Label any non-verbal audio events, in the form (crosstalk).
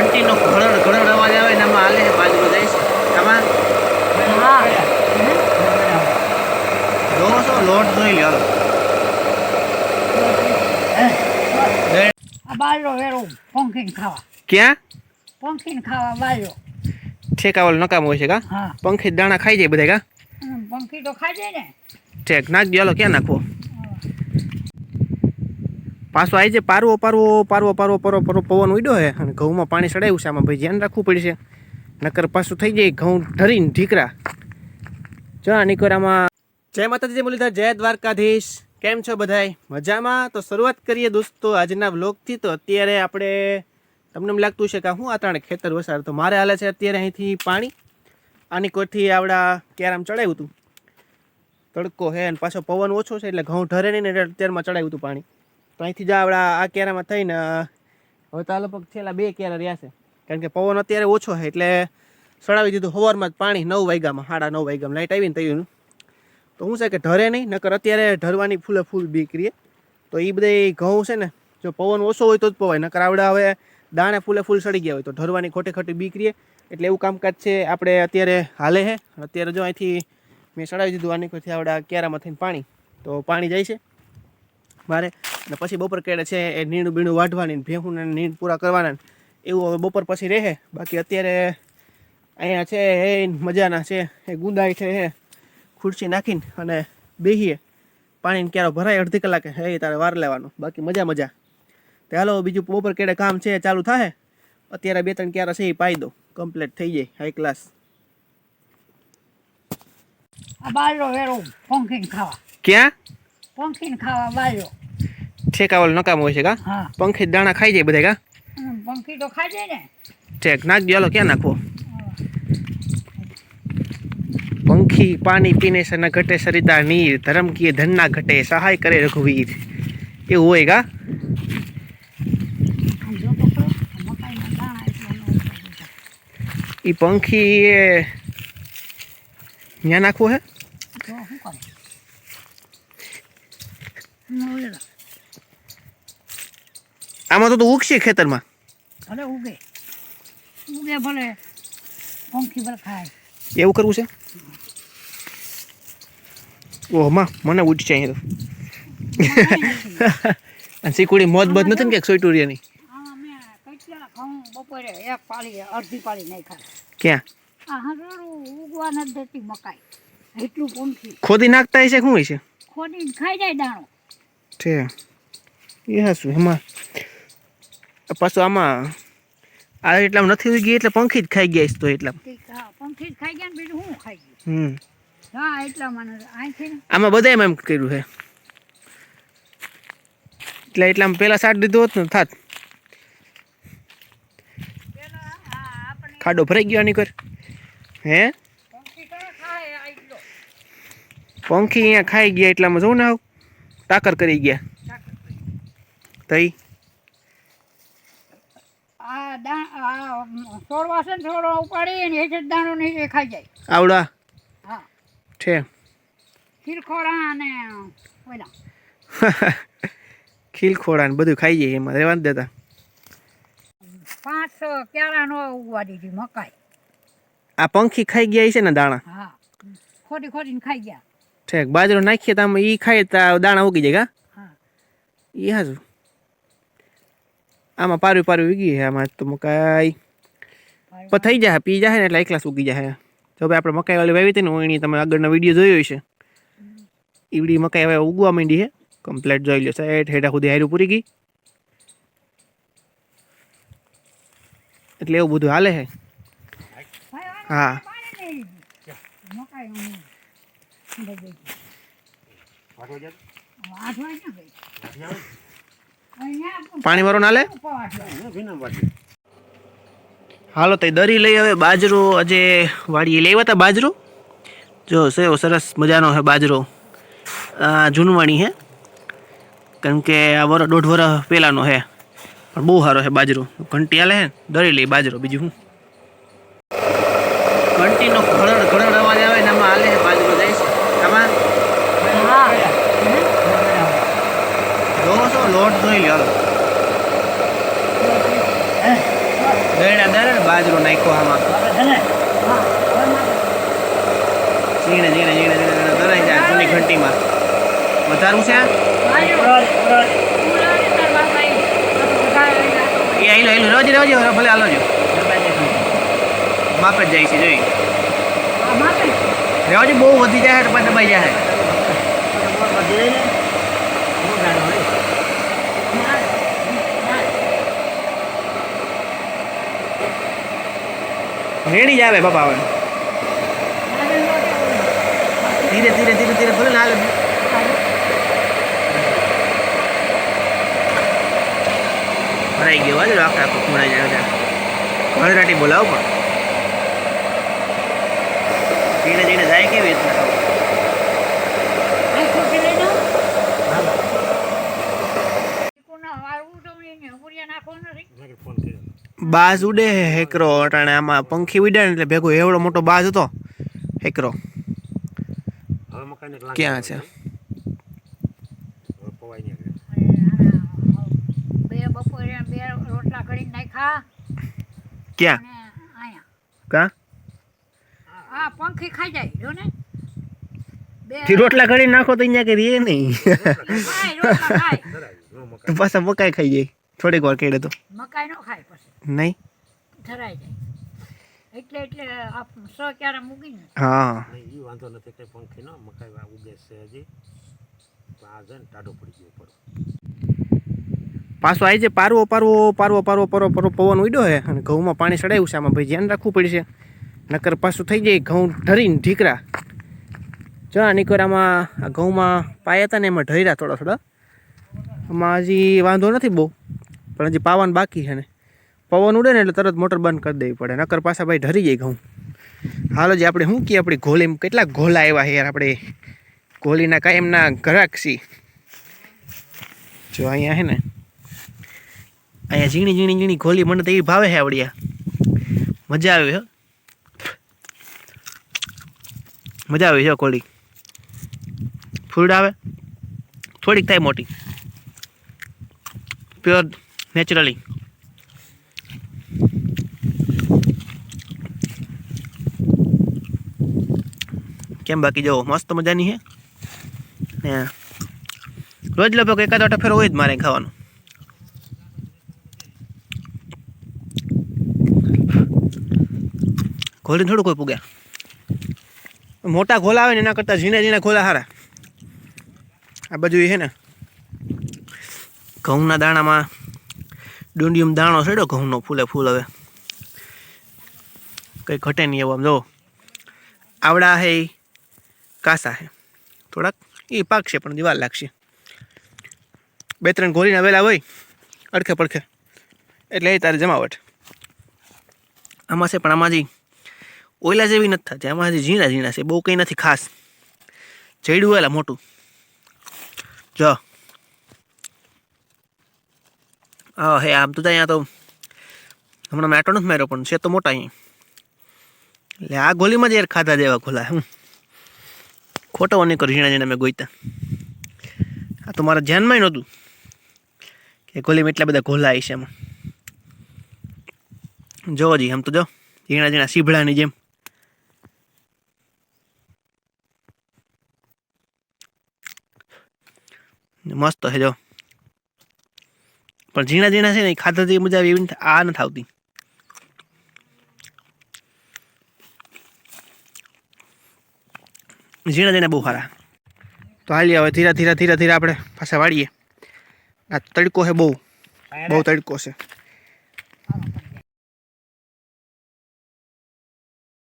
ઘંટીનો ઘડડ ઘણો અવાજ આવે ને આમાં હાલે છે બાજરો જાય છે. આમાં જોવો છો લોટ જોઈ લે. વેરો પંખીને ખાવા. ક્યાં? પંખી ખાવા નકામ હોય છે કા? પંખી દાણા ખાઈ જાય બધા કા? પંખી તો ખાઈ જાય ને. ઠેક નાખજો ગયો ક્યાં નાખવો? પાછો આવી જાય પારવો પારવો પારવો પારવો પારવો પારવો, પવન ઉડ્યો છે અને ઘઉંમાં પાણી ચડાવ્યું છે. આમાં ભાઈ ધ્યાન રાખવું પડશે નકર પાછું થઈ જાય ઘઉં ઢરીને ઢીકરા. ચા નિકોરામાં જય માતાજી મુરલીધર, જય દ્વારકાધીશ. કેમ છો બધાય? મજામાં? તો શરૂઆત કરીએ દોસ્તો આજના વ્લોગથી. તો અત્યારે આપણે, તમને એમ લાગતું છે કે હું આ ત્રણ ખેતર વસાર તો મારે હાલે છે અત્યારે અહીંથી પાણી. આની કોઠી આવડા કેરામ ચડાવ્યું હતું. તડકો હે અને પાછો પવન ઓછો છે એટલે ઘઉં ઢરે નહીં ને અત્યારમાં ચડાવ્યું હતું પાણી. તો અહીંથી જ આવડા આ કેરામાં થઈને હવે તો આ લગભગ છેલ્લા બે કેરા રહ્યા છે. કારણ કે પવન અત્યારે ઓછો છે, એટલે ચડાવી દીધું સવારમાં જ પાણી નવ વાગ્યામાં, સાડા નવ વાગ્યામાં. લાઇટ આવીને તયું તો શું છે કે ઢરે નહીં, નકર અત્યારે ઢરવાની ફૂલે ફૂલ બીક રહીએ તો એ બધા ઘઉં છે ને, જો પવન ઓછો હોય તો જ પવાય, નકર આવડા હવે દાણે ફૂલે ફૂલ સડી ગયા હોય તો ઢરવાની ખોટી ખોટી બીક રહીએ એટલે એવું કામકાજ છે, આપણે અત્યારે હાલે છે અત્યારે જો અહીંથી મેં ચડાવી દીધું, આની કોઈથી આવડા કેરામાં થઈને પાણી. તો પાણી જાય છે. મારે. અને પછી બપોર કેડે છે એ નીણું બીણું વાઢવાની ને નીણ પૂરા કરવાના એવું હવે બપોર પછી રહે. બાકી અત્યારે અહીંયા છે એ મજાના છે. એ ગુંદાઈ છે એ ખુરશી નાખીને અને બેહીએ. પાણીને ક્યારો ભરાય અડધી કલાકે. હે તારે વાર લેવાનું. બાકી મજા મજા. તે હાલો બીજું બપોર કેડે કામ છે ચાલુ થાય અત્યારે બે ત્રણ ક્યારે છે એ પાઈ દો કમ્પ્લીટ થઈ જાય હાઈ ક્લાસ આ બાજરો વેરો પંખીને ખાવા. ક્યાં? પંખીને ખાવા બાજરો ઠેકાવાળ નકામ હોય છે કા? હા. પંખી દાણા ખાઈ જાય બધા કા? હમ, પંખી તો ખાઈ જાય ને. ઠેક નાખજો હાલો ક્યાં નાખવો? પંખી પાણી પીને સે ન ઘટે સરિતા નીર ધર્મ કીએ ધન ના ઘટે સહાય કરે રઘુવીર. એવું હોય કા? આમ જો તો ખરો, આ મકાઈના દાણા એટલા ન ઉપર દીધા. એ પંખી એ ત્યાં નાખવું હે? તો શું કરે? ન ઓલેલા. આમાં તો તો ઉગશે ખેતરમાં. ભલે ઉગે. ઉગે ભલે. પંખી ભલે ખાય. એવું કરવું છે? ઓહમાં મને ઉઠ છે અહીંયા તો. (laughs) અને શીકુડી મોત બધ નથી ને કે સોઈટુરિયાની બપોરે એક પાળી અડધી પાળી નહીં ખાય ક્યાં ઉગવા નથી દેતી મકાઈ. એટલું પંખી. ખોદી નાખતા હશે શું હોય છે ખોદી ખાઈ જાય દાણો. છે એ હા શું એમાં પાછું આમાં આ એટલામાં નથી ઉગી એટલે પંખી જ ખાઈ ગયા તો એટલા પંખી જ ખાઈ ગયા ને બીજું શું ખાઈ ગયું? હમ. હા એટલા મને આમાં બધા એમ કર્યું છે. એટલે એટલામાં પેલા સાટ દીધો હોત ને થાત. હા ખાડો ભરાઈ ગયો આની કર હે? એટલો પંખી અહીંયા ખાઈ ગયા એટલામાં જોઉં ને આવ. તાકર કરી ગયા. તઈ? આ દા આ છોડવા ને છોડવા ઉપાડી ને એક જ દાણો નહીં એ ખાઈ જાય. આવડા? હા. છે. ખીલખોડા (laughs) ને બધું ખાઈ જાય એમાં રહેવા દેતા. પાંચ ક્યારા નો ઉગવા દીધી મકાઈ. આ પંખી ખાઈ ગયા છે ને દાણા? હા. ખોટી ખોટીને ખાઈ ગયા. ઠેક બાજરો નાખીએ તો આમ એ ખાઈએ તો દાણા ઉગી જાય હા? એ હાજુ આમાં પારવી પારવી ઉગી છે આમાં તો મકાઈ. પણ થઈ જાય પી જાય ને એટલે એકલાસ ઉગી જાય તો ભાઈ આપણે મકાઈ વાળી વાવી હતી ને એની તમે આગળનો વીડિયો જોયો હશે. ઈવડી મકાઈ હવે ઉગવા માંડી છે. કમ્પ્લેટ જોઈ લો સાઈડ હેઠા સુધી હાર્યું પૂરી ગઈ. એટલે એવું બધું હાલે છે. હા. હું. આઠ પાણી વાળો ના લે? હાલો તો દરી લઈ હવે બાજરો. આજે વાડીએ લેવા હતા બાજરો? જો સેવો સરસ મજાનો છે બાજરો. આ જૂનવાણી છે કારણ કે આ વર દોઢ વરસ પહેલાંનો છે પણ બહુ સારો છે બાજરો. ઘંટી હાલે છે દરી લઈ બાજરો બીજું શું ઘંટીનો ઘડડ ઘડડ અવાજ આવે ને આમાં હાલે છે બાજરો જાય છે આમાં હા જોવો છો લોટ જોઈ લો હાલો. ગયડા દર બાજરો નાખ્યો આમાં. ઝીણે ઝીણે ઝીણે ઝીણે દરાઈ જાય જૂની ઘંટીમાં વધારું છે એ. આઈલો આઈલો રવાજી રવાજી ભલે હાલો જો માપે જ જાય છે, જોઈ રોજ બહુ વધી જાય પાછા દબાઈ જાય ના, ના. રેડી જ આવે બાપા હવે. ધીરે ધીરે ધીરે ધીરે, ભલે હાલે. ભરાઈ ગયો વાજો આખા આખું ખૂણા જાય બધા. બોલાવો પણ. ધીરે ધીરે જાય કેવી રીતના ખબર આ ખુરશી લઈ જાઓ. ચીકુના વાળવું તો એને ઉરિયા નાખવાનું નથી. બાજ ઉડે હે હેકરો અટાણે આમાં પંખી ઉડ્યા ને એટલે ભેગો એવડો મોટો બાજ હતો હેકરો. ક્યાં છે? ક્યાં? કા? હા પંખી ખાઈ જાય જો ને. થી રોટલા ઘડી નાખો તો અહીંયા કે રે નહીં. તો પાછા મકાઈ ખાઈ જાય. થોડીક વાર કેડે તો. મકાઈ નો ખાય નહીં? ધરાઈ જાય. એટલે એટલે આપ સો ક્યારે મૂકીને હા. એ વાંધો નથી કઈ પંખી નો મકાઈ વા ઉગે છે હજી. પણ આ છે ને ટાઢો પડી ગયો પડો. પાછો આવી જે પારવો પારવો પારવો પારવો પારવો પારવો પવન ઉડ્યો હે અને ઘઉંમાં પાણી ચડાવ્યું છે. આમાં ભાઈ ધ્યાન રાખવું પડશે. નકર પાછું થઈ જાય ઘઉં ઢરીને ઢીકરા. જો આ નીકળામાં આ ઘઉંમાં પાયા હતા ને એમાં ઢર્યા થોડા થોડા. આમાં હજી વાંધો નથી બહુ. પણ હજી પાવાનું બાકી છે ને. પવન ઉડે ને એટલે તરત મોટર બંધ કરી દેવી પડે. નકર પાછા ભાઈ ઢરી જાય ઘઉં. હાલો જે, આપણે શું કહીએ આપણી ઘોલી કેટલા ઘોલા આવ્યા છે યાર આપણે. ઘોલીના કાયમના ઘરાક જો અહીંયા છે ને, અહીંયા ઝીણી ઝીણી ઝીણી ઘોલી મને તો એવી ભાવે છે આવડ્યા. મજા આવી હો. મજા આવી છે કોળી ફૂડ આવે. થોડીક થાય મોટી. પ્યોર નેચરલી કેમ બાકી જવો મસ્ત મજાની છે ને રોજ લગભગ એકાદ વાટા ફેરો હોય જ મારે ખાવાનું. ઘોલી થોડું કોઈ પૂગ્યા મોટા ઘોલા આવે ને એના કરતાં ઝીણા ઝીણા ઘોલા હારા. આ બાજુ છે ને. ઘઉંના દાણામાં ડુંડિયમ દાણો છેડો, ઘઉંનો ફૂલે ફૂલ હવે. કંઈ ઘટે નહીં એવું આમ, જો. આવડા હે કાસા હે. થોડાક એ પાકશે પણ દિવાલ લાગશે. બે ત્રણ ગોળીના વેલા હોય, અડખે પડખે. એટલે એ તારે જમાવટ. આમાં છે પણ આમાં હજી ઓયલા જેવી નથી થતી, આમાં હજી ઝીણા ઝીણા છે, બહુ કંઈ નથી ખાસ. જઈડું એલા મોટું. જો. હા, હે, આમ તો અહીંયા તો હમણાં મેટો નથી માર્યો પણ છે તો મોટા અહીં. એટલે આ ગોલીમાં જ યાર ખાધા જેવા ખોલા હું ખોટો નહીં કરું, ઝીણા અમે ગોઈતા. આ તો મારા ધ્યાનમાં નહોતું કે ગોલીમાં એટલા બધા ઘોલા આવી છે એમાં. જોવો જી, આમ તો જો, ઝીણા ઝીણા સીભડાની જેમ. મસ્ત છે, જો. પણ ઝીણા ઝીણા છે ને, એ મજા આવી આ નથી આવતી. ઝીણા ઝીણા બહુ સારા તો હાલીએ હવે ધીરે ધીરે ધીરે ધીરે આપણે પાછા વાળીએ. આ તડકો છે બહુ. બહુ તડકો છે.